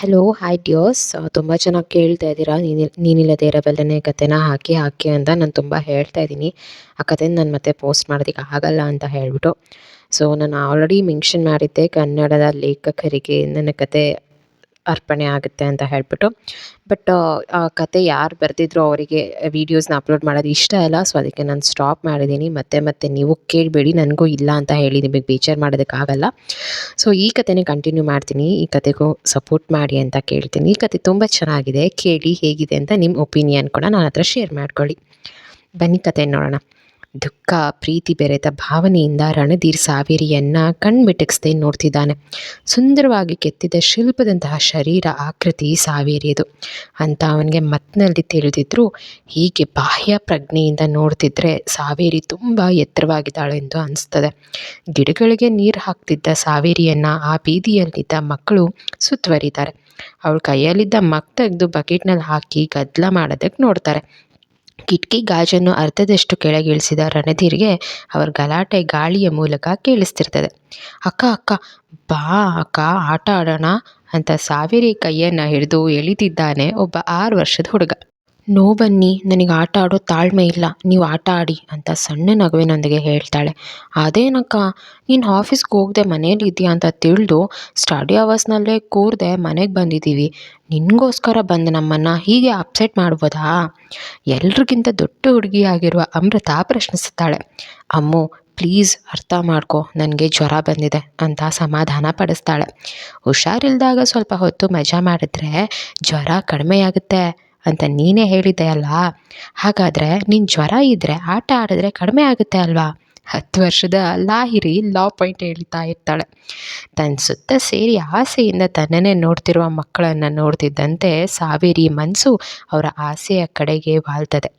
Hello hi ಡಿಯೋಸ್ ತುಂಬ ಚೆನ್ನಾಗಿ ಕೇಳ್ತಾ ಇದ್ದೀರಾ? ನೀನಿ, ನೀನಿಲ್ಲದೆ ಇರಬಲ್ಲನೆ ಕತೆನ ಹಾಕಿ ಹಾಕಿ ಅಂತ ನಾನು ತುಂಬ ಹೇಳ್ತಾ ಇದ್ದೀನಿ. ಆ ಕಥೆನ ನಾನು ಮತ್ತೆ ಪೋಸ್ಟ್ ಮಾಡೋದಕ್ಕೆ ಆಗಲ್ಲ ಅಂತ ಹೇಳ್ಬಿಟ್ಟು. ಸೊ ನಾನು ಆಲ್ರೆಡಿ ಮೆನ್ಷನ್ ಮಾಡಿದ್ದೆ ಕನ್ನಡದ ಲೇಖಕರಿಗೆ. ನನ್ನ ಕತೆ ಅರ್ಪಣೆ ಆಗುತ್ತೆ ಅಂತ ಹೇಳ್ಬಿಟ್ಟು. ಬಟ್ ಆ ಕತೆ ಯಾರು ಬರೆದಿದ್ರು ಅವರಿಗೆ ವೀಡಿಯೋಸ್ನ ಅಪ್ಲೋಡ್ ಮಾಡೋದು ಇಷ್ಟ ಇಲ್ಲ. ಸೊ ಅದಕ್ಕೆ ನಾನು ಸ್ಟಾಪ್ ಮಾಡಿದ್ದೀನಿ. ಮತ್ತೆ ಮತ್ತೆ ನೀವು ಕೇಳಬೇಡಿ. ನನಗೂ ಇಲ್ಲ ಅಂತ ಹೇಳಿ ನಿಮಗೆ ಬೇಜಾರು ಮಾಡೋದಕ್ಕಾಗಲ್ಲ ಸೊ ಈ ಕತೆನೇ ಕಂಟಿನ್ಯೂ ಮಾಡ್ತೀನಿ. ಈ ಕತೆಗೂ ಸಪೋರ್ಟ್ ಮಾಡಿ ಅಂತ ಕೇಳ್ತೀನಿ. ಈ ಕತೆ ತುಂಬ ಚೆನ್ನಾಗಿದೆ. ಕೇಳಿ ಹೇಗಿದೆ ಅಂತ ನಿಮ್ಮ ಒಪಿನಿಯನ್ ಕೂಡ ನನ್ನ ಹತ್ರ ಶೇರ್ ಮಾಡ್ಕೊಳ್ಳಿ. ಬನ್ನಿ ಕತೆ ನೋಡೋಣ. ದುಃಖ, ಪ್ರೀತಿ ಬೆರೆತ ಭಾವನೆಯಿಂದ ರಣಧೀರ್ ಸಾವೇರಿಯನ್ನ ಕಣ್ಮಿಟಕ್ಸ್ದೆ ನೋಡ್ತಿದ್ದಾನೆ. ಸುಂದರವಾಗಿ ಕೆತ್ತಿದ ಶಿಲ್ಪದಂತಹ ಶರೀರ ಆಕೃತಿ ಸಾವೇರಿಯದು. ಅಂತ ಅವನಿಗೆ ಮತ್ನಲ್ಲಿ ತಿಳಿದಿದ್ರು. ಹೀಗೆ ಬಾಹ್ಯ ಪ್ರಜ್ಞೆಯಿಂದ ನೋಡ್ತಿದ್ರೆ ಸಾವೇರಿ ತುಂಬ ಎತ್ತರವಾಗಿದ್ದಾಳೆ ಎಂದು ಅನಿಸ್ತದೆ. ಗಿಡಗಳಿಗೆ ನೀರು ಹಾಕ್ತಿದ್ದ ಸಾವೇರಿಯನ್ನ ಆ ಬೀದಿಯಲ್ಲಿದ್ದ ಮಕ್ಕಳು ಸುತ್ತುವರಿತಾರೆ ಅವಳ ಕೈಯಲ್ಲಿದ್ದ ಮಗ್ ತೆಗೆದು ಬಕೆಟ್ನಲ್ಲಿ ಹಾಕಿ ಗದ್ದಲ ಮಾಡೋದಕ್ಕೆ ನೋಡ್ತಾರೆ. ಕಿಟಕಿ ಗಾಜನ್ನು ಅರ್ಧದಷ್ಟು ಕೆಳಗಿಳಿಸಿದ ರಣಧೀರ್ಗೆ ಅವರ ಗಲಾಟೆ ಗಾಳಿಯ ಮೂಲಕ ಕೇಳಿಸ್ತಿರ್ತದೆ. ಅಕ್ಕ ಅಕ್ಕ, ಬಾ, ಅಕ್ಕ, ಆಟ ಆಡೋಣ ಅಂತ ಸಾವಿರಿ ಕೈಯನ್ನು ಹಿಡಿದು ಎಳಿತಿದ್ದಾನೆ ಒಬ್ಬ ಆರು ವರ್ಷದ ಹುಡುಗ. ನೋ ಬನ್ನಿ, ನನಗೆ ಆಟ ಆಡೋ ತಾಳ್ಮೆ ಇಲ್ಲ, ನೀವು ಆಟ ಆಡಿ, ಅಂತ ಸಣ್ಣ ನಗುವಿನೊಂದಿಗೆ ಹೇಳ್ತಾಳೆ. ಅದೇನಕ್ಕ, ನೀನು ಆಫೀಸ್ಗೆ ಹೋಗದೆ ಮನೇಲಿ ಇದೆಯಾ ಅಂತ ತಿಳಿದು ಸ್ಟಡಿ ಅವರ್ಸ್ನಲ್ಲೇ ಕೂರದೆ ಮನೆಗೆ ಬಂದಿದ್ದೀವಿ. ನಿನಗೋಸ್ಕರ ಬಂದು ನಮ್ಮನ್ನು ಹೀಗೆ ಅಪ್ಸೆಟ್ ಮಾಡ್ಬೋದಾ? ಎಲ್ರಿಗಿಂತ ದೊಡ್ಡ ಹುಡುಗಿಯಾಗಿರುವ ಅಮೃತ ಪ್ರಶ್ನಿಸುತ್ತಾಳೆ ಅಮ್ಮು, ಪ್ಲೀಸ್ ಅರ್ಥ ಮಾಡ್ಕೊ, ನನಗೆ ಜ್ವರ ಬಂದಿದೆ, ಅಂತ ಸಮಾಧಾನ ಪಡಿಸ್ತಾಳೆ. ಹುಷಾರಿಲ್ದಾಗ ಸ್ವಲ್ಪ ಹೊತ್ತು ಮಜಾ ಮಾಡಿದ್ರೆ ಜ್ವರ ಕಡಿಮೆಯಾಗುತ್ತೆ. ಅಂತ ನೀನೇ ಹೇಳಿದ್ದೆ ಅಲ್ಲ ಹಾಗಾದರೆ ನಿನ್ನ ಜ್ವರ ಇದ್ದರೆ ಆಟ ಆಡಿದ್ರೆ ಕಡಿಮೆ ಆಗುತ್ತೆ ಅಲ್ವಾ? ಹತ್ತು ವರ್ಷದ ಲಾಹಿರಿ ಲಾ ಪಾಯಿಂಟ್ ಹೇಳ್ತಾ ಇರ್ತಾಳೆ. ತನ್ನ ಸುತ್ತ ಸೇರಿ ಆಸೆಯಿಂದ ತನ್ನನ್ನೇ ನೋಡ್ತಿರುವ ಮಕ್ಕಳನ್ನು ನೋಡ್ತಿದ್ದಂತೆ ಸಾವೇರಿ ಮನಸ್ಸು ಅವರ ಆಸೆಯ ಕಡೆಗೆ ವಾಲ್ತದೆ.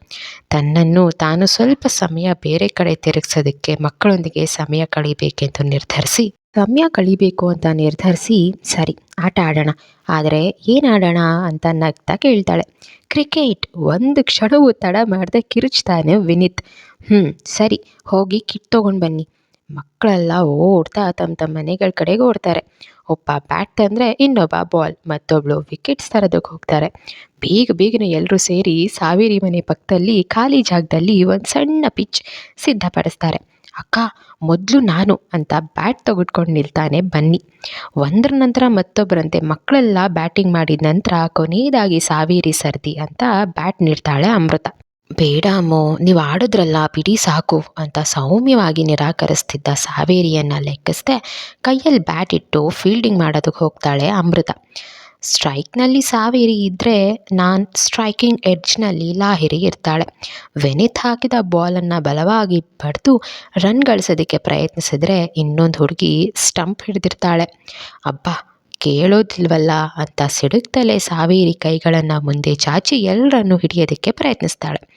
ತನ್ನನ್ನು ತಾನು ಸ್ವಲ್ಪ ಸಮಯ ಬೇರೆ ಕಡೆ ತಿರುಗಿಸೋದಕ್ಕೆ ಮಕ್ಕಳೊಂದಿಗೆ ಸಮಯ ಕಳೀಬೇಕೆಂದು ನಿರ್ಧರಿಸಿ ಸಮಯ ಕಳಿಬೇಕು ಅಂತ ನಿರ್ಧರಿಸಿ, ಸರಿ, ಆಟ ಆಡೋಣ. ಆದರೆ ಏನು ಆಡೋಣ ಅಂತ ನಗ್ತಾ ಕೇಳ್ತಾಳೆ. ಕ್ರಿಕೆಟ್ ಒಂದು ಕ್ಷಣವೂ ತಡ ಮಾಡದೆ ಕಿರುಚ್ತಾನೆ ವಿನೀತ್. ಹ್ಞೂ ಸರಿ, ಹೋಗಿ ಕಿಟ್ ತೊಗೊಂಡು ಬನ್ನಿ. ಮಕ್ಕಳೆಲ್ಲ ಓಡ್ತಾ ತಮ್ಮ ತಮ್ಮ ಮನೆಗಳ ಕಡೆಗೆ ಓಡ್ತಾರೆ. ಒಬ್ಬ ಬ್ಯಾಟ್ ತಂದರೆ ಇನ್ನೊಬ್ಬ ಬಾಲ್ ಮತ್ತೊಬ್ಬಳು ವಿಕೆಟ್ಸ್ ತರೋದಕ್ಕೆ ಹೋಗ್ತಾರೆ. ಬೇಗ ಬೇಗನೆ ಎಲ್ಲರೂ ಸೇರಿ, ಸಾವಿರಿ ಮನೆ ಪಕ್ಕದಲ್ಲಿ ಖಾಲಿ ಜಾಗದಲ್ಲಿ ಒಂದು ಸಣ್ಣ ಪಿಚ್ ಸಿದ್ಧಪಡಿಸ್ತಾರೆ. ಅಕ್ಕ, ಮೊದಲು ನಾನು ಅಂತ ಬ್ಯಾಟ್ ತೆಗೆದುಕೊಂಡು ನಿಲ್ತಾನೆ ಬನ್ನಿ. ಒಂದರ ನಂತರ ಮತ್ತೊಬ್ಬರಂತೆ ಮಕ್ಕಳೆಲ್ಲ ಬ್ಯಾಟಿಂಗ್ ಮಾಡಿದ ನಂತರ ಕೊನೆಯದಾಗಿ ಸಾವೇರಿ ಸರ್ದಿ ಅಂತ ಬ್ಯಾಟ್ ನೀಡ್ತಾಳೆ ಅಮೃತ. ಬೇಡ ಅಮ್ಮೋ, ನೀವು ಆಡಿದ್ರಲ್ಲ, ಬಿಡಿ ಸಾಕು ಅಂತ ಸೌಮ್ಯವಾಗಿ ನಿರಾಕರಿಸ್ತಿದ್ದ ಸಾವೇರಿಯನ್ನು ಲೆಕ್ಕಿಸದೆ ಕೈಯಲ್ಲಿ ಬ್ಯಾಟ್ ಇಟ್ಟು ಫೀಲ್ಡಿಂಗ್ ಮಾಡೋದಕ್ಕೆ ಹೋಗ್ತಾಳೆ ಅಮೃತ. ಸ್ಟ್ರೈಕ್ನಲ್ಲಿ ಸಾವೇರಿ ಇದ್ದರೆ ನಾನು ಸ್ಟ್ರೈಕಿಂಗ್ ಎಡ್ಜ್ನಲ್ಲಿ ಲಾಹಿರಿ ಇರ್ತಾಳೆ. ವೆನಿತ್ ಹಾಕಿದ ಬಾಲನ್ನು ಬಲವಾಗಿ ಬಡಿದು ರನ್ ಗಳಿಸೋದಕ್ಕೆ ಪ್ರಯತ್ನಿಸಿದ್ರೆ ಇನ್ನೊಂದು ಹುಡುಗಿ ಸ್ಟಂಪ್ ಹಿಡಿದಿರ್ತಾಳೆ. ಅಬ್ಬಾ, ಕೇಳೋದಿಲ್ವಲ್ಲ ಅಂತ ಸಿಡುಕ್ತಲೇ ಸಾವೇರಿ ಕೈಗಳನ್ನು ಮುಂದೆ ಚಾಚಿ ಎಲ್ಲರನ್ನು ಹಿಡಿಯೋದಕ್ಕೆ ಪ್ರಯತ್ನಿಸ್ತಾಳೆ.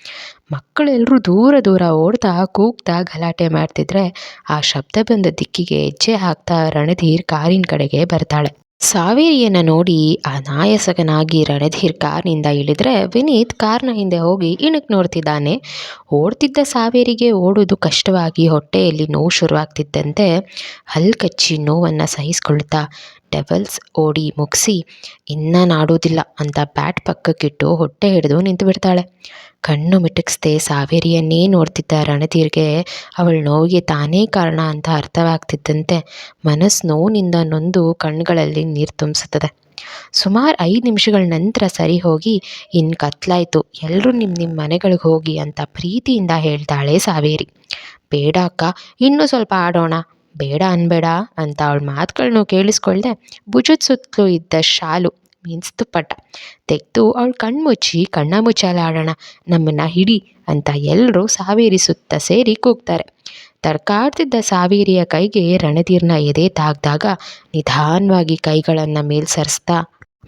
ಮಕ್ಕಳೆಲ್ಲರೂ ದೂರ ದೂರ ಓಡ್ತಾ ಕೂಗ್ತಾ ಗಲಾಟೆ ಮಾಡ್ತಿದ್ರೆ ಆ ಶಬ್ದ ಬಂದ ದಿಕ್ಕಿಗೆ ಹೆಜ್ಜೆ ಹಾಕ್ತಾ ರಣಧೀರ್ ಕಾರಿನ ಕಡೆಗೆ ಬರ್ತಾಳೆ. ಸಾವೇರಿಯನ್ನು ನೋಡಿ ಅನಾಯಸಕನಾಗಿ ರಣಧೀರ್ ಕಾರ್ನಿಂದ ಇಳಿದ್ರೆ ವಿನೀತ್ ಕಾರ್ನ ಹಿಂದೆ ಹೋಗಿ ಇಣಕ್ ನೋಡ್ತಿದ್ದಾನೆ. ಓಡ್ತಿದ್ದ ಸಾವೇರಿಗೆ ಓಡೋದು ಕಷ್ಟವಾಗಿ ಹೊಟ್ಟೆಯಲ್ಲಿ ನೋವು ಶುರುವಾಗ್ತಿದ್ದಂತೆ ಹಲ್ಕಚ್ಚಿ ನೋವನ್ನು ಸಹಿಸ್ಕೊಳ್ತಾ ಡೆವಲ್ಸ್ ಓಡಿ ಮುಗಿಸಿ, ಇನ್ನ ನಾಡೋದಿಲ್ಲ ಅಂತ ಬ್ಯಾಟ್ ಪಕ್ಕಕ್ಕಿಟ್ಟು ಹೊಟ್ಟೆ ಹಿಡಿದು ನಿಂತು ಬಿಡ್ತಾಳೆ. ಕಣ್ಣು ಮಿಟುಕಿಸ್ದೆ ಸಾವೇರಿಯನ್ನೇ ನೋಡ್ತಿದ್ದ ರಣಧೀರ್ಗೆ ಅವಳ ನೋವಿಗೆ ತಾನೇ ಕಾರಣ ಅಂತ ಅರ್ಥವಾಗ್ತಿದ್ದಂತೆ ಮನಸ್ಸು ನೋವಿನಿಂದ ನೊಂದು ಕಣ್ಗಳಲ್ಲಿ ನೀರು ತುಂಬಿಸುತ್ತದೆ. ಸುಮಾರು ಐದು ನಿಮಿಷಗಳ ನಂತರ ಸರಿ ಹೋಗಿ ಇನ್ನು ಕತ್ಲಾಯ್ತು ಎಲ್ಲರೂ ನಿಮ್ಮ ನಿಮ್ಮ ಮನೆಗಳಿಗೆ ಹೋಗಿ ಅಂತ ಪ್ರೀತಿಯಿಂದ ಹೇಳ್ತಾಳೆ ಸಾವೇರಿ. ಬೇಡ ಅಕ್ಕ, ಇನ್ನೂ ಸ್ವಲ್ಪ ಆಡೋಣ. ಬೇಡ ಅನ್ಬೇಡ ಅಂತ ಅವಳ ಮಾತುಗಳನ್ನೂ ಕೇಳಿಸ್ಕೊಳ್ದೆ ಭುಜದ ಸುತ್ತಲೂ ಇದ್ದ ಶಾಲು ಮೀನ್ಸ್ ತುಪ್ಪಟ ತೆಗೆದು ಅವಳು ಕಣ್ಮುಚ್ಚಿ ಕಣ್ಣ ಮುಚ್ಚಾಲ ಆಡೋಣ ನಮ್ಮನ್ನು ಹಿಡಿ ಅಂತ ಎಲ್ಲರೂ ಸಾವೇರಿ ಸುತ್ತ ಸೇರಿ ಕೂಗ್ತಾರೆ. ತರ್ಕಾಡ್ತಿದ್ದ ಸಾವೇರಿಯ ಕೈಗೆ ರಣಧೀರ್ನ ಎದೆ ತಾಗ್ದಾಗ ನಿಧಾನವಾಗಿ ಕೈಗಳನ್ನು ಮೇಲ್ ಸರಿಸ್ತಾ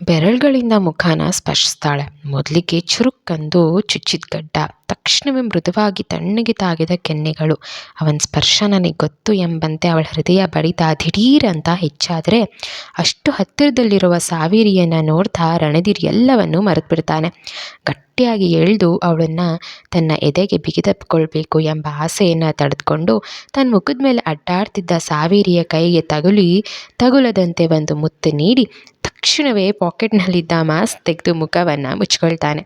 ಬೆರಳುಗಳಿಂದ ಮುಖಾನ ಸ್ಪರ್ಶಿಸ್ತಾಳೆ. ಮೊದಲಿಗೆ ಚುರುಕ್ಕಂದು ಚುಚ್ಚಿದ ಗಡ್ಡ ತಕ್ಷಣವೇ ಮೃದುವಾಗಿ ತಣ್ಣಗೆ ತಾಗಿದ ಕೆನ್ನೆಗಳು. ಅವನ ಸ್ಪರ್ಶ ನನಗೆ ಗೊತ್ತು ಎಂಬಂತೆ ಅವಳ ಹೃದಯ ಬಡಿತ ದಿಢೀರ್ ಅಂತ ಹೆಚ್ಚಾದರೆ ಅಷ್ಟು ಹತ್ತಿರದಲ್ಲಿರುವ ಸಾವಿರಿಯನ್ನು ನೋಡ್ತಾ ರಣಧೀರ್ ಎಲ್ಲವನ್ನೂ ಮರೆತುಬಿಡ್ತಾನೆ. ಗಟ್ಟಿಯಾಗಿ ಎಳೆದು ಅವಳನ್ನು ತನ್ನ ಎದೆಗೆ ಬಿಗಿದಪ್ಪಿಕೊಳ್ಬೇಕು ಎಂಬ ಆಸೆಯನ್ನು ತಡೆದುಕೊಂಡು ತನ್ನ ಮುಖದ ಮೇಲೆ ಅಡ್ಡಾಡ್ತಿದ್ದ ಸಾವಿರಿಯ ಕೈಗೆ ತಗುಲಿ, ತಗುಲದಂತೆ ಒಂದು ಮುತ್ತು ನೀಡಿ ತಕ್ಷಣವೇ ಪಾಕೆಟ್ನಲ್ಲಿದ್ದ ಮಾಸ್ಕ್ ತೆಗೆದು ಮುಖವನ್ನು ಮುಚ್ಕೊಳ್ತಾನೆ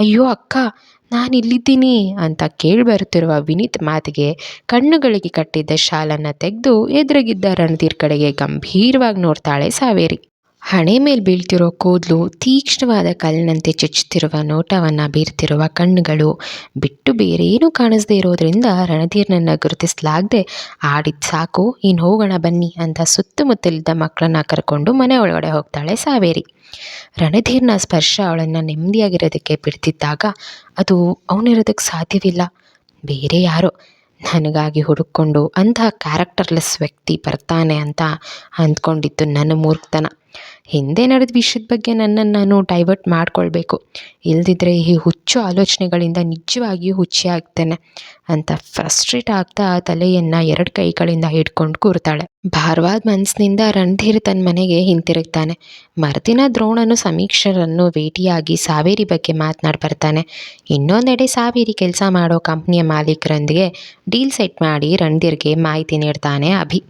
ಅಯ್ಯೋ ಅಕ್ಕ ನಾನು ಇಲ್ಲಿದ್ದೀನಿ ಅಂತ ಕೇಳಿಬರುತ್ತಿರುವ ವಿನೀತ್ ಮಾತಿಗೆ ಕಣ್ಣುಗಳಿಗೆ ಕಟ್ಟಿದ್ದ ಶಾಲನ್ನು ತೆಗೆದು ಎದುರಿಗಿದ್ದ ರಣಧೀರ್ ಕಡೆಗೆ ಗಂಭೀರವಾಗಿ ನೋಡ್ತಾಳೆ ಸಾವೇರಿ. ಹಣೆ ಮೇಲೆ ಬೀಳ್ತಿರೋ ಕೂದಲು ತೀಕ್ಷ್ಣವಾದ ಕಲ್ಲಿನಂತೆ ಚುಚ್ಚುತ್ತಿರುವ ನೋಟವನ್ನು ಬೀರ್ತಿರುವ ಕಣ್ಣುಗಳು ಬಿಟ್ಟು ಬೇರೇನೂ ಕಾಣಿಸದೇ ಇರೋದರಿಂದ ರಣಧೀರ್ನನ್ನು ಗುರುತಿಸಲಾಗದೆ ಆಡಿದ್ದು ಸಾಕು ಇನ್ನು ಹೋಗೋಣ ಬನ್ನಿ ಅಂತ ಸುತ್ತಮುತ್ತಲಿದ್ದ ಮಕ್ಕಳನ್ನ ಕರ್ಕೊಂಡು ಮನೆ ಒಳಗಡೆ ಹೋಗ್ತಾಳೆ ಸಾವೇರಿ. ರಣಧೀರ್ನ ಸ್ಪರ್ಶ ಅವಳನ್ನು ನೆಮ್ಮದಿಯಾಗಿರೋದಕ್ಕೆ ಬಿಡ್ತಿದ್ದಾಗ ಅದು ಅವನಿರೋದಕ್ಕೆ ಸಾಧ್ಯವಿಲ್ಲ. ಬೇರೆ ಯಾರೋ? ನನಗಾಗಿ ಹುಡುಕೊಂಡು ಅಂತಹ ಕ್ಯಾರೆಕ್ಟರ್ಲೆಸ್ ವ್ಯಕ್ತಿ ಬರ್ತಾನೆ ಅಂತ ಅಂದ್ಕೊಂಡಿದ್ದು ನನ್ನ ಮೂರ್ಖತನ. ಹಿಂದೆ ನಡೆದ ವಿಷಯದ ಬಗ್ಗೆ ನನ್ನನ್ನು ನಾನು ಡೈವರ್ಟ್ ಮಾಡಿಕೊಳ್ಬೇಕು. ಇಲ್ದಿದ್ರೆ ಈ ಹುಚ್ಚು ಆಲೋಚನೆಗಳಿಂದ ನಿಜವಾಗಿಯೂ ಹುಚ್ಚಿ ಆಗ್ತೇನೆ ಅಂತ ಫ್ರಸ್ಟ್ರೇಟ್ ಆಗ್ತಾ ತಲೆಯನ್ನು ಎರಡು ಕೈಗಳಿಂದ ಹಿಡ್ಕೊಂಡು ಕೂರ್ತಾಳೆ. ಭಾರವಾದ ಮನಸ್ಸಿನಿಂದ ರಣಧೀರ್ ತನ್ನ ಮನೆಗೆ ಹಿಂತಿರುಗ್ತಾನೆ. ಮರುದಿನ ದ್ರೋಣನು ಸಮೀಕ್ಷರನ್ನು ಭೇಟಿಯಾಗಿ ಸಾವೇರಿ ಬಗ್ಗೆ ಮಾತನಾಡಿ ಬರ್ತಾನೆ. ಇನ್ನೊಂದೆಡೆ ಸಾವೇರಿ ಕೆಲಸ ಮಾಡೋ ಕಂಪ್ನಿಯ ಮಾಲೀಕರೊಂದಿಗೆ ಡೀಲ್ ಸೆಟ್ ಮಾಡಿ ರಣಧೀರ್ಗೆ ಮಾಹಿತಿ ನೀಡ್ತಾನೆ ಅಭಿ.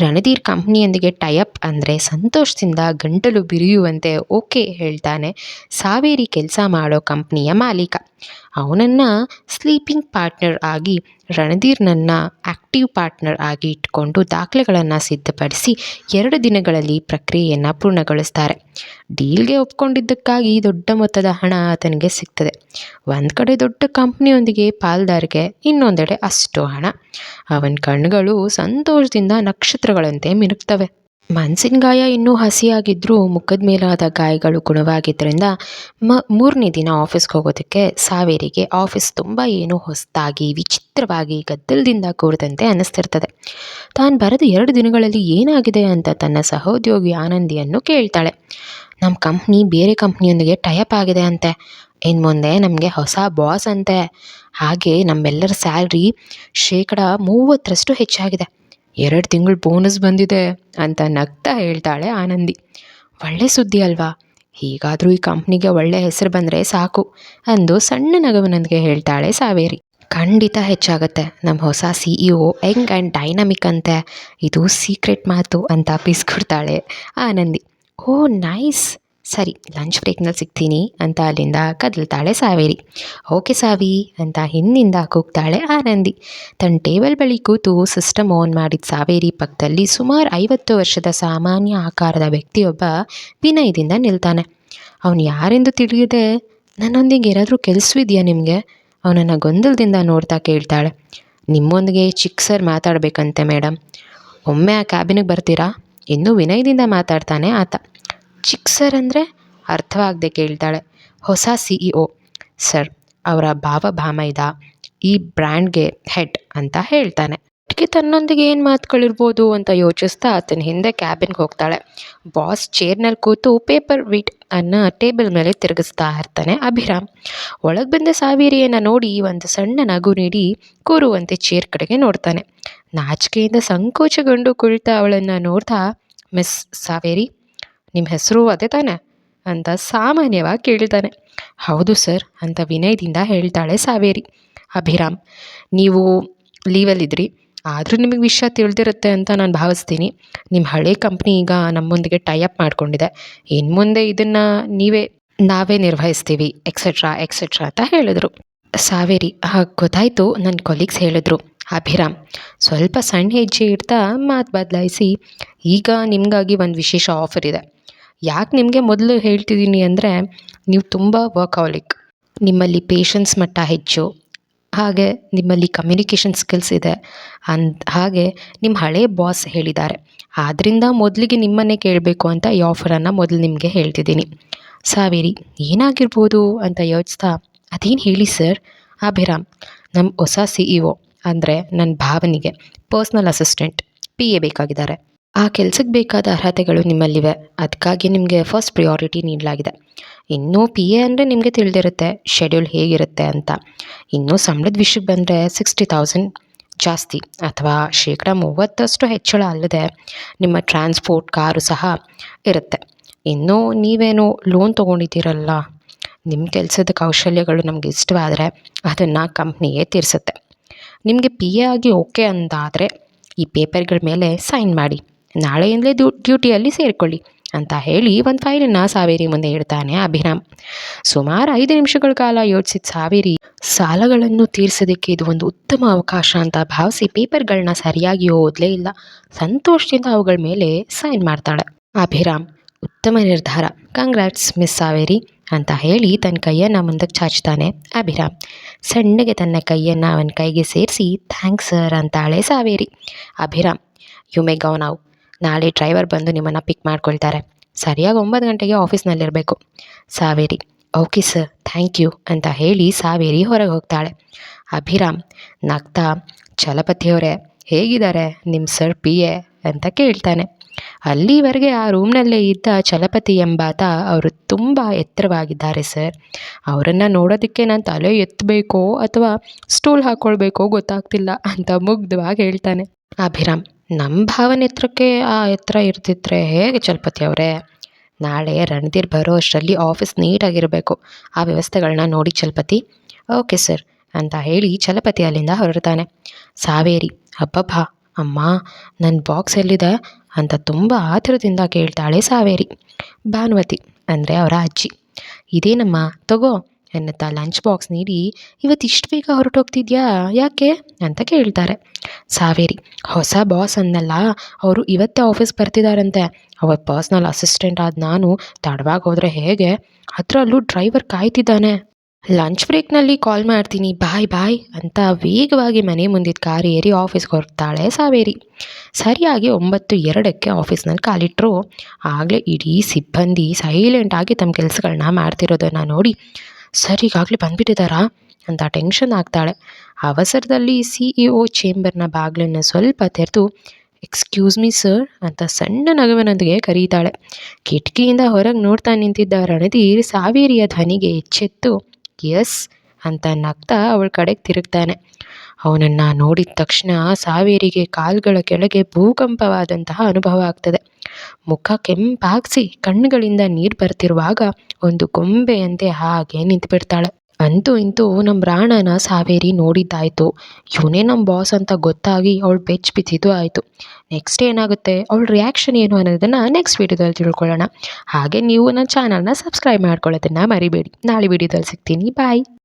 ರಣಧೀರ್ ಕಂಪ್ನಿಯೊಂದಿಗೆ ಟೈಅಪ್ ಅಂದರೆ ಸಂತೋಷದಿಂದ ಗಂಟಲು ಬಿರಿಯುವಂತೆ ಓಕೆ ಹೇಳ್ತಾನೆ. ಸಾವೇರಿ ಕೆಲಸ ಮಾಡೋ ಕಂಪ್ನಿಯ ಮಾಲೀಕ. ಅವನನ್ನು ಸ್ಲೀಪಿಂಗ್ ಪಾರ್ಟ್ನರ್ ಆಗಿ, ರಣಧೀರ್ನನ್ನು ಆ್ಯಕ್ಟಿವ್ ಪಾರ್ಟ್ನರ್ ಆಗಿ ಇಟ್ಕೊಂಡು ದಾಖಲೆಗಳನ್ನು ಸಿದ್ಧಪಡಿಸಿ ಎರಡು ದಿನಗಳಲ್ಲಿ ಪ್ರಕ್ರಿಯೆಯನ್ನು ಪೂರ್ಣಗೊಳಿಸ್ತಾರೆ. ಡೀಲ್ಗೆ ಒಪ್ಕೊಂಡಿದ್ದಕ್ಕಾಗಿ ದೊಡ್ಡ ಮೊತ್ತದ ಹಣ ಆತನಿಗೆ ಸಿಗ್ತದೆ. ಒಂದು ಕಡೆ ದೊಡ್ಡ ಕಂಪ್ನಿಯೊಂದಿಗೆ ಪಾಲ್ದಾರಿಗೆ ಇನ್ನೊಂದೆಡೆ ಅಷ್ಟು ಹಣ. ಅವನ ಕಣ್ಣುಗಳು ಸಂತೋಷದಿಂದ ನಕ್ಷತ್ರಗಳಂತೆ ಮಿನುಗ್ತವೆ. ಮನಸ್ಸಿನ ಗಾಯ ಇನ್ನೂ ಹಸಿಯಾಗಿದ್ದರೂ ಮುಖದ ಮೇಲಾದ ಗಾಯಗಳು ಗುಣವಾಗಿದ್ದರಿಂದ ಮ, ಮೂರನೇ ದಿನ ಆಫೀಸ್ಗೆ ಹೋಗೋದಕ್ಕೆ ಸಾವೇರಿಗೆ ಆಫೀಸ್ ತುಂಬ ಏನೂ ಹೊಸದಾಗಿ, ವಿಚಿತ್ರವಾಗಿ ಗದ್ದಲದಿಂದ ಕೂಡದಂತೆ ಅನ್ನಿಸ್ತಿರ್ತದೆ ತಾನು ಬರೆದು ಎರಡು ದಿನಗಳಲ್ಲಿ ಏನಾಗಿದೆ ಅಂತ ತನ್ನ ಸಹೋದ್ಯೋಗಿ ಆನಂದಿಯನ್ನು ಕೇಳ್ತಾಳೆ. ನಮ್ಮ ಕಂಪ್ನಿ ಬೇರೆ ಕಂಪ್ನಿಯೊಂದಿಗೆ ಟೈಅಪ್ ಆಗಿದೆ ಅಂತೆ. ಇನ್ನು ಮುಂದೆ ನಮಗೆ ಹೊಸ ಬಾಸ್ ಅಂತೆ. ಹಾಗೆ ನಮ್ಮೆಲ್ಲರ ಸ್ಯಾಲ್ರಿ ಶೇಕಡ ಮೂವತ್ತರಷ್ಟು ಹೆಚ್ಚಾಗಿದೆ. ಎರಡು ತಿಂಗಳು ಬೋನಸ್ ಬಂದಿದೆ ಅಂತ ನಗ್ತಾ ಹೇಳ್ತಾಳೆ ಆನಂದಿ. ಒಳ್ಳೆ ಸುದ್ದಿ ಅಲ್ವಾ? ಹೀಗಾದರೂ ಈ ಕಂಪ್ನಿಗೆ ಒಳ್ಳೆ ಹೆಸರು ಬಂದರೆ ಸಾಕು ಅಂದು ಸಣ್ಣ ನಗುವಿನೊಂದಿಗೆ ಹೇಳ್ತಾಳೆ ಸಾವೇರಿ. ಖಂಡಿತ ಹೆಚ್ಚಾಗುತ್ತೆ. ನಮ್ಮ ಹೊಸ C E O young and dynamic ಅಂತೆ. ಇದು ಸೀಕ್ರೆಟ್ ಮಾತು ಅಂತ ಪಿಸ್ಕೊಡ್ತಾಳೆ ಆನಂದಿ. Oh nice. ಸರಿ ಲಂಚ್ ಬ್ರೇಕ್ನಲ್ಲಿ ಸಿಗ್ತೀನಿ ಅಂತ ಅಲ್ಲಿಂದ ಕದಲ್ತಾಳೆ ಸಾವೇರಿ. ಓಕೆ ಸಾವಿ ಅಂತ ಹಿಂದಿಂದ ಕೂಗ್ತಾಳೆ ಆನಂದಿ. ತನ್ನ ಟೇಬಲ್ ಬಳಿ ಕೂತು ಸಿಸ್ಟಮ್ ಆನ್ ಮಾಡಿದ ಸಾವೇರಿ ಪಕ್ಕದಲ್ಲಿ ಸುಮಾರು ಐವತ್ತು ವರ್ಷದ ಸಾಮಾನ್ಯ ಆಕಾರದ ವ್ಯಕ್ತಿಯೊಬ್ಬ ವಿನಯದಿಂದ ನಿಲ್ತಾನೆ. ಅವನು ಯಾರೆಂದು ತಿಳಿಯದೆ ನನ್ನೊಂದಿಗೆ ಏನಾದರೂ ಕೆಲಸವಿದೆಯಾ ನಿಮಗೆ? ಅವನನ್ನು ಗೊಂದಲದಿಂದ ನೋಡ್ತಾ ಕೇಳ್ತಾಳೆ. ನಿಮ್ಮೊಂದಿಗೆ ಚಿಕ್ಕ ಸರ್ ಮಾತಾಡಬೇಕಂತೆ ಮೇಡಮ್ ಒಮ್ಮೆ ಆ ಕ್ಯಾಬಿನಿಗೆ ಬರ್ತೀರಾ? ಇನ್ನೂ ವಿನಯದಿಂದ ಮಾತಾಡ್ತಾನೆ ಆತ. ಚಿಕ್ಕ ಸರ್ ಅಂದರೆ ಅರ್ಥವಾಗದೆ ಕೇಳ್ತಾಳೆ. ಹೊಸ ಸಿ ಇ ಒ, ಸರ್, ಅವರ ಭಾವ ಭಾಮೈದ ಈ ಬ್ರ್ಯಾಂಡ್ಗೆ ಹೆಡ್ ಅಂತ ಹೇಳ್ತಾನೆ. ಅದಕ್ಕೆ ತನ್ನೊಂದಿಗೆ ಏನು ಮಾತುಗಳಿರ್ಬೋದು ಅಂತ ಯೋಚಿಸ್ತಾ ಆತನ ಹಿಂದೆ ಕ್ಯಾಬಿನ್ಗೆ ಹೋಗ್ತಾಳೆ. ಬಾಸ್ ಚೇರ್ನಲ್ಲಿ ಕೂತು ಪೇಪರ್ ವೀಟ್ ಅನ್ನು ಟೇಬಲ್ ಮೇಲೆ ತಿರುಗಿಸ್ತಾ ಇರ್ತಾನೆ ಅಭಿರಾಮ್. ಒಳಗೆ ಬಂದ ಸಾವಿರಿಯನ್ನು ನೋಡಿ ಒಂದು ಸಣ್ಣ ನಗು ನೀಡಿ ಕೂರುವಂತೆ ಚೇರ್ ಕಡೆಗೆ ನೋಡ್ತಾನೆ. ನಾಚಿಕೆಯಿಂದ ಸಂಕೋಚಗೊಂಡು ಕುಳಿತ ಅವಳನ್ನು ನೋಡ್ತಾ, ಮಿಸ್ ಸಾವೇರಿ ನಿಮ್ಮ ಹೆಸರು ಅದೇ ತಾನೆ? ಅಂತ ಸಾಮಾನ್ಯವಾಗಿ ಕೇಳ್ತಾನೆ. ಹೌದು ಸರ್, ಅಂತ ವಿನಯದಿಂದ ಹೇಳ್ತಾಳೆ ಸಾವೇರಿ. ಅಭಿರಾಮ್, ನೀವು ಲೀವಲ್ಲಿದ್ರಿ. ಆದರೂ ನಿಮಗೆ ವಿಷಯ ತಿಳಿದಿರುತ್ತೆ ಅಂತ ನಾನು ಭಾವಿಸ್ತೀನಿ. ನಿಮ್ಮ ಹಳೆ ಕಂಪ್ನಿ ಈಗ ನಮ್ಮೊಂದಿಗೆ ಟೈಅಪ್ ಮಾಡ್ಕೊಂಡಿದೆ. ಇನ್ನು ಮುಂದೆ ಇದನ್ನು ನೀವೇ, ನಾವೇ ನಿರ್ವಹಿಸ್ತೀವಿ ಎಕ್ಸೆಟ್ರಾ ಎಕ್ಸೆಟ್ರಾ ಅಂತ ಹೇಳಿದರು. ಸಾವೇರಿ ಹಾಗೆ ಗೊತ್ತಾಯಿತು. ನನ್ನ ಕೊಲೀಗ್ಸ್ ಹೇಳಿದ್ರು. ಅಭಿರಾಮ್, ಸ್ವಲ್ಪ ಸಣ್ಣ ಹೆಜ್ಜೆ ಇಡ್ತಾ ಮಾತು ಬದಲಾಯಿಸಿ. ಈಗ ನಿಮಗಾಗಿ ಒಂದು ವಿಶೇಷ ಆಫರ್ ಇದೆ. ಯಾಕೆ ನಿಮಗೆ ಮೊದಲು ಹೇಳ್ತಿದ್ದೀನಿ ಅಂದರೆ ನೀವು ತುಂಬ ವರ್ಕೌಲಿಕ್ ನಿಮ್ಮಲ್ಲಿ ಪೇಷನ್ಸ್ ಮಟ್ಟ ಹೆಚ್ಚು. ಹಾಗೆ ನಿಮ್ಮಲ್ಲಿ ಕಮ್ಯುನಿಕೇಷನ್ ಸ್ಕಿಲ್ಸ್ ಇದೆ. ಅಂದ್, ಹಾಗೆ ನಿಮ್ಮ ಹಳೆ ಬಾಸ್ ಹೇಳಿದ್ದಾರೆ. ಆದ್ದರಿಂದ ಮೊದಲಿಗೆ ನಿಮ್ಮನ್ನೇ ಕೇಳಬೇಕು ಅಂತ ಈ ಆಫರನ್ನು ಮೊದಲು ನಿಮಗೆ ಹೇಳ್ತಿದ್ದೀನಿ. ಸಾವೇರಿ, ಏನಾಗಿರ್ಬೋದು ಅಂತ ಯೋಚಿಸ್ತಾ, ಅದೇನು ಹೇಳಿ ಸರ್ ಅಭಿರಾಮ್ ನಮ್ಮ ಹೊಸ ಸಿ ಇ ಒ ಅಂದರೆ ನನ್ನ ಭಾವನಿಗೆ ಪರ್ಸ್ನಲ್ ಅಸಿಸ್ಟೆಂಟ್ ಪಿ ಎ ಬೇಕಾಗಿದ್ದಾರೆ. ಆ ಕೆಲಸಕ್ಕೆ ಬೇಕಾದ ಅರ್ಹತೆಗಳು ನಿಮ್ಮಲ್ಲಿವೆ. ಅದಕ್ಕಾಗಿ ನಿಮಗೆ ಫಸ್ಟ್ ಪ್ರಿಯಾರಿಟಿ ನೀಡಲಾಗಿದೆ. ಇನ್ನೂ ಪಿ ಎ ಅಂದರೆ ನಿಮಗೆ ತಿಳಿದಿರುತ್ತೆ ಶೆಡ್ಯೂಲ್ ಹೇಗಿರುತ್ತೆ ಅಂತ. ಇನ್ನೂ ಸಂಬಳದ ವಿಷಯಕ್ಕೆ ಬಂದರೆ ಸಿಕ್ಸ್ಟಿ ತೌಸಂಡ್ ಜಾಸ್ತಿ ಅಥವಾ ಶೇಕಡ ಮೂವತ್ತಷ್ಟು ಹೆಚ್ಚಳ ಅಲ್ಲದೆ ನಿಮ್ಮ ಟ್ರಾನ್ಸ್ಪೋರ್ಟ್ ಕಾರು ಸಹ ಇರುತ್ತೆ. ಇನ್ನೂ ನೀವೇನು ಲೋನ್ ತೊಗೊಂಡಿದ್ದೀರಲ್ಲ ನಿಮ್ಮ ಕೆಲಸದ ಕೌಶಲ್ಯಗಳು ನಮಗೆ ಇಷ್ಟವಾದರೆ ಅದನ್ನು ಕಂಪ್ನಿಯೇ ತೀರಿಸುತ್ತೆ. ನಿಮಗೆ ಪಿ ಎ ಆಗಿ ಓಕೆ ಅಂದಾದರೆ ಈ ಪೇಪರ್ಗಳ ಮೇಲೆ ಸೈನ್ ಮಾಡಿ. ನಾಳೆಯಿಂದಲೇ ಡ್ಯೂ, ಡ್ಯೂಟಿಯಲ್ಲಿ ಸೇರಿಕೊಳ್ಳಿ ಅಂತ ಹೇಳಿ ಒಂದು ಫೈಲನ್ನು ಸಾವೇರಿ ಮುಂದೆ ಇಡ್ತಾನೆ ಅಭಿರಾಮ್. ಸುಮಾರು ಐದು ನಿಮಿಷಗಳ ಕಾಲ ಯೋಚಿಸಿದ ಸಾವೇರಿ, ಸಾಲಗಳನ್ನು ತೀರಿಸೋದಕ್ಕೆ ಇದು ಒಂದು ಉತ್ತಮ ಅವಕಾಶ ಅಂತ ಭಾವಿಸಿ ಪೇಪರ್ಗಳನ್ನ ಸರಿಯಾಗಿ ಓದಲೇ ಇಲ್ಲ. ಸಂತೋಷದಿಂದ ಅವುಗಳ ಮೇಲೆ ಸೈನ್ ಮಾಡ್ತಾಳೆ. ಅಭಿರಾಮ್, ಉತ್ತಮ ನಿರ್ಧಾರ. ಕಂಗ್ರಾಟ್ಸ್ ಮಿಸ್ ಸಾವೇರಿ ಅಂತ ಹೇಳಿ ತನ್ನ ಕೈಯನ್ನು ಮುಂದಕ್ಕೆ ಚಾಚ್ತಾನೆ ಅಭಿರಾಮ್. ಸಣ್ಣಗೆ ತನ್ನ ಕೈಯನ್ನು ಅವನ ಕೈಗೆ ಸೇರಿಸಿ, ಥ್ಯಾಂಕ್ಸ್ ಸರ್ ಅಂತಾಳೆ Saveri. Abhiram, you may go ನಾವು ನಾಳೆ ಡ್ರೈವರ್ ಬಂದು ನಿಮ್ಮನ್ನು ಪಿಕ್ ಮಾಡ್ಕೊಳ್ತಾರೆ. ಸರಿಯಾಗಿ ಒಂಬತ್ತು ಗಂಟೆಗೆ ಆಫೀಸ್ನಲ್ಲಿರಬೇಕು. Saveri, okay sir thank you ಅಂತ ಹೇಳಿ ಸಾವೇರಿ ಹೊರಗೆ ಹೋಗ್ತಾಳೆ. ಅಭಿರಾಮ್, ನಗ್ತಾ, ಚಲಪತಿಯವರೇ, ಹೇಗಿದ್ದಾರೆ? ನಿಮ್ಮ ಸರ್ ಪಿ ಎ ಅಂತ ಕೇಳ್ತಾನೆ. ಅಲ್ಲಿವರೆಗೆ ಆ ರೂಮ್ನಲ್ಲೇ ಇದ್ದ ಚಲಪತಿ ಎಂಬಾತ ಅವರು ತುಂಬ ಎತ್ತರವಾಗಿದ್ದಾರೆ ಸರ್. ಅವರನ್ನು ನೋಡೋದಕ್ಕೆ ನಾನು ತಲೆ ಎತ್ತಬೇಕೋ ಅಥವಾ ಸ್ಟೂಲ್ ಹಾಕ್ಕೊಳ್ಬೇಕೋ ಗೊತ್ತಾಗ್ತಿಲ್ಲ ಅಂತ ಮುಗ್ಧವಾಗಿ ಹೇಳ್ತಾನೆ. ಅಭಿರಾಮ್ ನಮ್ಮ ಭಾವನೆ ಎತ್ತರಕ್ಕೆ, ಆ ಎತ್ತರ ಇರ್ತಿದ್ರೆ ಹೇಗೆ ಚಲಪತಿ ಅವರೇ? ನಾಳೆ ರಣಧೀರ್ ಬರೋ ಅಷ್ಟರಲ್ಲಿ ಆಫೀಸ್ ನೀಟಾಗಿರಬೇಕು ಆ ವ್ಯವಸ್ಥೆಗಳನ್ನ ನೋಡಿ ಚಲಪತಿ. ಓಕೆ ಸರ್, ಅಂತ ಹೇಳಿ ಚಲಪತಿ ಅಲ್ಲಿಂದ ಹೊರಡ್ತಾನೆ. ಸಾವೇರಿ, ಅಬ್ಬಬ್ಬ, ಅಮ್ಮ ನನ್ನ ಬಾಕ್ಸ್ ಎಲ್ಲಿದೆ? ಅಂತ ತುಂಬ ಆತುರದಿಂದ ಕೇಳ್ತಾಳೆ ಸಾವೇರಿ. ಭಾನುವತಿ, ಅಂದರೆ ಅವರ ಅಜ್ಜಿ. ಇದೇನಮ್ಮ, ತಗೋ ಎನ್ನುತ್ತಾ ಲಂಚ್ ಬಾಕ್ಸ್ ನೀಡಿ ಇವತ್ತು ಇಷ್ಟು ಬೇಗ ಹೊರಟೋಗ್ತಿದ್ಯಾ? ಯಾಕೆ? ಅಂತ ಕೇಳ್ತಾರೆ. ಸಾವೇರಿ, ಹೊಸ ಬಾಸ್ ಅನ್ನಲ್ಲ, ಅವರು ಇವತ್ತೇ ಆಫೀಸ್ ಬರ್ತಿದ್ದಾರಂತೆ ಅವರ ಪರ್ಸ್ನಲ್ ಅಸಿಸ್ಟೆಂಟ್ ಆದ ನಾನು ತಡವಾಗಿ ಹೋದರೆ ಹೇಗೆ? ಅದರಲ್ಲೂ ಡ್ರೈವರ್ ಕಾಯ್ತಿದ್ದಾನೆ. ಲಂಚ್ ಬ್ರೇಕ್ನಲ್ಲಿ ಕಾಲ್ ಮಾಡ್ತೀನಿ, ಬಾಯ್ ಬಾಯ್ ಅಂತ ವೇಗವಾಗಿ ಮನೆ ಮುಂದಿದ್ದ ಕಾರ್ ಏರಿ ಆಫೀಸ್ಗೆ ಹೊರಡ್ತಾಳೆ ಸಾವೇರಿ. ಸರಿಯಾಗಿ ಒಂಬತ್ತು ಎರಡಕ್ಕೆ ಆಫೀಸ್ನಲ್ಲಿ ಕಾಲಿಟ್ಟರು ಆಗಲೇ ಇಡೀ ಸಿಬ್ಬಂದಿ ಸೈಲೆಂಟಾಗಿ ತಮ್ಮ ಕೆಲಸಗಳನ್ನ ಮಾಡ್ತಿರೋದನ್ನು ನೋಡಿ ಸರ್, ಈಗಾಗಲೇ ಬಂದುಬಿಟ್ಟಿದ್ದಾರಾ? ಅಂತ ಟೆನ್ಷನ್ ಆಗ್ತಾಳೆ. ಅವಸರದಲ್ಲಿ ಸಿ ಇ ಒ ಚೇಂಬರ್ನ ಬಾಗಿಲನ್ನು ಸ್ವಲ್ಪ ತೆರೆದು, ಎಕ್ಸ್ಕ್ಯೂಸ್ ಮೀ ಸರ್ ಅಂತ ಸಣ್ಣ ನಗುವಿನೊಂದಿಗೆ ಕರೀತಾಳೆ. ಕಿಟಕಿಯಿಂದ ಹೊರಗೆ ನೋಡ್ತಾ ನಿಂತಿದ್ದ ರಣಧೀರ್ ಸಾವೇರಿಯ ಧ್ವನಿಗೆ ಎಚ್ಚೆತ್ತು, ಎಸ್ ಅಂತ ನಗ್ತಾ ಅವಳ ಕಡೆಗೆ ತಿರುಗ್ತಾನೆ. ಅವನನ್ನು ನೋಡಿದ ತಕ್ಷಣ ಸಾವೇರಿಗೆ ಕಾಲುಗಳ ಕೆಳಗೆ ಭೂಕಂಪವಾದಂತಹ ಅನುಭವ ಆಗ್ತದೆ. ಮುಖ ಕೆಂಪಾಗಿಸಿ ಕಣ್ಣುಗಳಿಂದ ನೀರು ಬರ್ತಿರುವಾಗ ಒಂದು ಗೊಂಬೆಯಂತೆ ಹಾಗೆ ನಿಂತುಬಿಡ್ತಾಳೆ. ಅಂತೂ ಇಂತೂ ನಮ್ಮ ರಾಣನ ಸಾವೇರಿ ನೋಡಿದ್ದಾಯಿತು. ಇವನೇ ನಮ್ಮ ಬಾಸ್ ಅಂತ ಗೊತ್ತಾಗಿ ಅವಳು ಬೆಚ್ಚ ಬಿದ್ದಿದ್ದು ಆಯಿತು. ನೆಕ್ಸ್ಟ್ ಏನಾಗುತ್ತೆ? ಅವಳ ರಿಯಾಕ್ಷನ್ ಏನು ಅನ್ನೋದನ್ನು ನೆಕ್ಸ್ಟ್ ವೀಡಿಯೋದಲ್ಲಿ ತಿಳ್ಕೊಳ್ಳೋಣ. ಹಾಗೆ ನೀವು ನನ್ನ ಚಾನಲ್ನ ಸಬ್ಸ್ಕ್ರೈಬ್ ಮಾಡ್ಕೊಳ್ಳೋದನ್ನು ಮರಿಬೇಡಿ. ನಾಳೆ ವೀಡಿಯೋದಲ್ಲಿ ಸಿಗ್ತೀನಿ. ಬಾಯ್